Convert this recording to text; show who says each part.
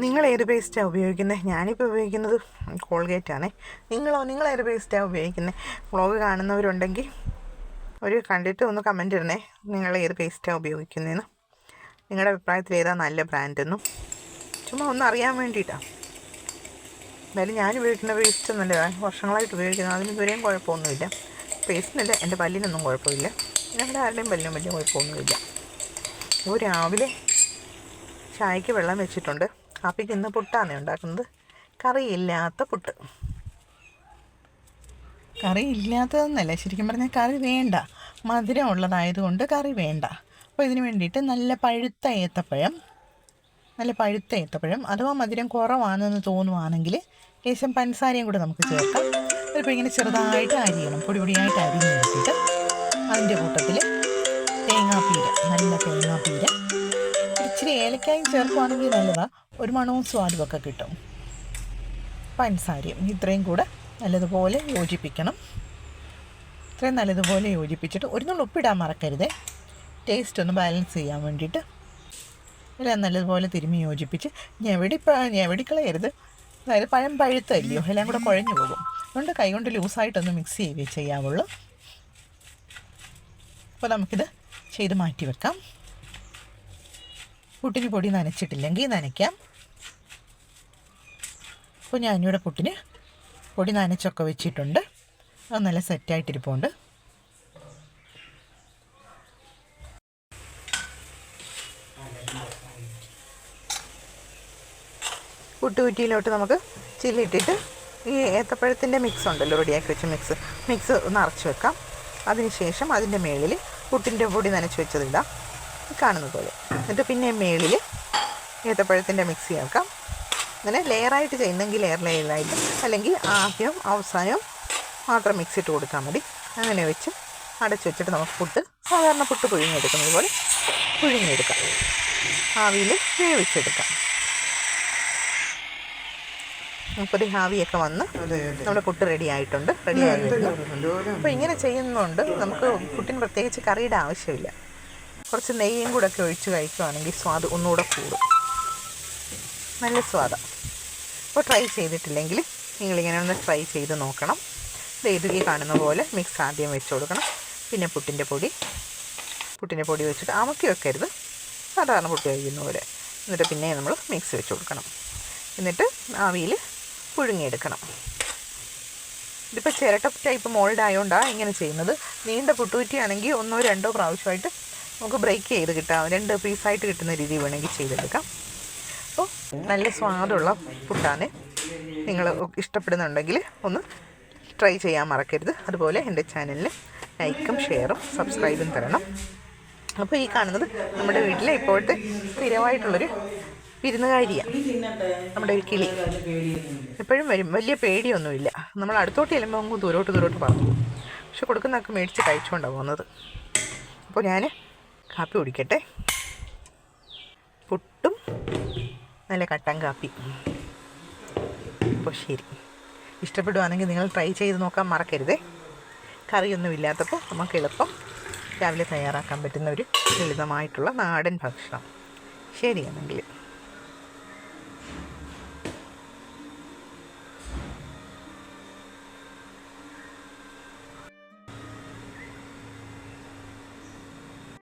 Speaker 1: നിങ്ങൾ ഏത് പേസ്റ്റാണ് ഉപയോഗിക്കുന്നത്? ഞാനിപ്പോൾ ഉപയോഗിക്കുന്നത് കോൾഗേറ്റ് ആണേ നിങ്ങളോ? നിങ്ങൾ ഏത് പേസ്റ്റാണ് ഉപയോഗിക്കുന്നത്? വ്ളോഗ് കാണുന്നവരുണ്ടെങ്കിൽ ഒരു കണ്ടിട്ട് ഒന്ന് കമന്റ് ഇടണേ. നിങ്ങൾ ഏത് പേസ്റ്റാണ് ഉപയോഗിക്കുന്നതെന്ന് നിങ്ങളുടെ അഭിപ്രായത്തിൽ ഏതാ നല്ല ബ്രാൻഡെന്നും ചുമ്മാ ഒന്ന് അറിയാൻ വേണ്ടിയിട്ടാണ് എന്തായാലും ഞാൻ ഉപയോഗിക്കുന്ന പേസ്റ്റ് നല്ലതാണ് വർഷങ്ങളായിട്ട് ഉപയോഗിക്കുന്നത്. അതിന് ഇതുവരെയും കുഴപ്പമൊന്നുമില്ല. പേസ്റ്റിനല്ല എന്റെ പല്ലിനൊന്നും കുഴപ്പമില്ല. ഞങ്ങളുടെ ആരുടെയും പല്ലിനും വലിയ കുഴപ്പമൊന്നുമില്ല. രാവിലെ ചായക്ക് വെള്ളം വെച്ചിട്ടുണ്ട്. കാപ്പിക്ക് ഇന്ന് പുട്ടാണ് ഉണ്ടാക്കുന്നത്. കറിയില്ലാത്ത പുട്ട്. കറി ഇല്ലാത്തതെന്നല്ല ശരിക്കും പറഞ്ഞാൽ കറി വേണ്ട. മധുരം ഉള്ളതായതുകൊണ്ട് കറി വേണ്ട. അപ്പോൾ ഇതിന് വേണ്ടിയിട്ട് നല്ല പഴുത്ത ഏത്തപ്പഴം നല്ല പഴുത്ത ഏത്തപ്പഴം അഥവാ മധുരം കുറവാണെന്ന് തോന്നുവാണെങ്കിൽ ലേശം പഞ്ചസാരയും കൂടെ നമുക്ക് ചേർക്കാം. അതിപ്പോൾ ഇങ്ങനെ ചെറുതായിട്ട് അരിയണം പൊടി പൊടിയായിട്ട് അരിഞ്ഞെടുത്തിട്ട് അതിന്റെ കൂട്ടത്തിൽ തേങ്ങാപ്പീര നല്ല തേങ്ങാപ്പീര. ഇച്ചിരി ഏലക്കായും ചേർക്കുവാണെങ്കിൽ നല്ലതാണ് ഒരു മണവും സ്വാദുമൊക്കെ കിട്ടും. പഞ്ചസാരയും ഇത്രയും കൂടെ നല്ലതുപോലെ യോജിപ്പിക്കണം. ഇത്രയും നല്ലതുപോലെ യോജിപ്പിച്ചിട്ട് ഒരു നുള്ളു ഉപ്പിടാൻ മറക്കരുതേ. ടേസ്റ്റ് ഒന്ന് ബാലൻസ് ചെയ്യാൻ വേണ്ടിയിട്ട്. എല്ലാം നല്ലതുപോലെ തിരുമ്മി യോജിപ്പിച്ച് ഞെവിടി കളയരുത്. അതായത് പഴം പഴുത്തല്ലയോ എല്ലാം കൂടെ കുഴഞ്ഞു പോകും. അതുകൊണ്ട് കൈകൊണ്ട് ലൂസായിട്ടൊന്ന് മിക്സ് ചെയ്യുകയേ ചെയ്യാവുള്ളൂ. അപ്പോൾ നമുക്കിത് ചെയ്ത് മാറ്റി വെക്കാം. പുട്ടിന് പൊടി നനച്ചിട്ടില്ലെങ്കിൽ നനയ്ക്കാം. അപ്പോൾ ഞാനിവിടെ പുട്ടിന് പൊടി നനച്ചൊക്കെ വെച്ചിട്ടുണ്ട്. അത് നല്ല സെറ്റായിട്ടിരിപ്പുണ്ട് പുട്ടുകുറ്റിയിലോട്ട് നമുക്ക് ചില്ലിട്ടിട്ട് ഈ ഏത്തപ്പഴത്തിന്റെ മിക്സ് ഉണ്ടല്ലോ റെഡിയാക്കി വെച്ച മിക്സ് മിക്സ് നിറച്ച് വെക്കാം. അതിനുശേഷം അതിന്റെ മേളിൽ പുട്ടിന്റെ പൊടി നനച്ച് വെച്ചതിടാം കാണുന്നത് പോലെ എന്നിട്ട് പിന്നെ മേളിൽ ഏത്തപ്പഴത്തിന്റെ മിക്സ് ചേർക്കാം. അങ്ങനെ ലെയറായിട്ട് ചെയ്യുന്നെങ്കിൽ ലെയർ ലെയറായിട്ട് അല്ലെങ്കിൽ ആദ്യം അവസാനം മാത്രം മിക്സ് ഇട്ട് കൊടുത്താൽ മതി. അങ്ങനെ വെച്ച് അടച്ച് വെച്ചിട്ട് നമുക്ക് പുട്ട് സാധാരണ പുട്ട് പുഴുങ്ങിയെടുക്കുന്നത് പോലെ പുഴുങ്ങിയെടുക്കാം. ആവിയിൽ വേവിച്ചെടുക്കാം. മുപ്പത് ഹാവിയൊക്കെ വന്ന് നമ്മുടെ പുട്ട് റെഡി ആയിട്ടുണ്ട്. റെഡി ആയിട്ടുണ്ട് അപ്പോൾ ഇങ്ങനെ ചെയ്യുന്നതുകൊണ്ട് നമുക്ക് പുട്ടിന് പ്രത്യേകിച്ച് കറിയുടെ ആവശ്യമില്ല. കുറച്ച് നെയ്യും കൂടെ ഒക്കെ ഒഴിച്ച് കഴിക്കുവാണെങ്കിൽ സ്വാദ് ഒന്നുകൂടെ കൂടും. നല്ല സ്വാദാണ് അപ്പോൾ ട്രൈ ചെയ്തിട്ടില്ലെങ്കിൽ നിങ്ങളിങ്ങനെ ഒന്ന് ട്രൈ ചെയ്ത് നോക്കണം. ഇതുകി കാണുന്ന പോലെ മിക്സ് ആദ്യം വെച്ച് കൊടുക്കണം. പിന്നെ പുട്ടിന്റെ പൊടി. പുട്ടിന്റെ പൊടി വെച്ചിട്ട് അമക്കി വെക്കരുത്. സാധാരണ പുട്ട് കഴിക്കുന്ന പോലെ. എന്നിട്ട് പിന്നെ നമ്മൾ മിക്സ് വെച്ച് കൊടുക്കണം. എന്നിട്ട് ആവിയിൽ പുഴുങ്ങിയെടുക്കണം. ഇതിപ്പോൾ ചിരട്ട ടൈപ്പ് മോൾഡ് ആയതുകൊണ്ടാണ് ഇങ്ങനെ ചെയ്യുന്നത്. നീണ്ട പുട്ടുകുറ്റിയാണെങ്കിൽ ഒന്നോ രണ്ടോ പ്രാവശ്യമായിട്ട് നമുക്ക് ബ്രേക്ക് ചെയ്ത് കിട്ടാം. രണ്ട് പീസായിട്ട് കിട്ടുന്ന രീതി വേണമെങ്കിൽ ചെയ്തെടുക്കാം. അപ്പോൾ നല്ല സ്വാദുള്ള പുട്ടാണ് നിങ്ങൾ ഇഷ്ടപ്പെടുന്നുണ്ടെങ്കിൽ ഒന്ന് ട്രൈ ചെയ്യാൻ മറക്കരുത്. അതുപോലെ എന്റെ ചാനലിൽ ലൈക്കും ഷെയറും സബ്സ്ക്രൈബും തരണം. അപ്പോൾ ഈ കാണുന്നത് നമ്മുടെ വീട്ടിലെ ഇപ്പോഴത്തെ സ്ഥിരമായിട്ടുള്ളൊരു വിരുന്നുകാരിയാണ് നമ്മുടെ ഒരു കിളി. എപ്പോഴും വരും. വലിയ പേടിയൊന്നുമില്ല. നമ്മൾ അടുത്തോട്ട് ചെല്ലുമ്പോൾ നമുക്ക് ദൂരോട്ട് ദൂരോട്ട് പറഞ്ഞു പക്ഷെ കൊടുക്കുന്നതൊക്കെ മേടിച്ച് കഴിച്ചുകൊണ്ടാണ് പോകുന്നത്. അപ്പോൾ ഞാൻ കാപ്പി കുടിക്കട്ടെ. പുട്ടും നല്ല കട്ടൻ കാപ്പി. അപ്പോൾ ശരി. ഇഷ്ടപ്പെടുവാണെങ്കിൽ നിങ്ങൾ ട്രൈ ചെയ്ത് നോക്കാൻ മറക്കരുതേ. കറിയൊന്നും ഇല്ലാത്തപ്പോൾ നമുക്ക് എളുപ്പം രാവിലെ തയ്യാറാക്കാൻ പറ്റുന്ന ഒരു ലളിതമായിട്ടുള്ള നാടൻ ഭക്ഷണം. ശരിയാണെങ്കിൽ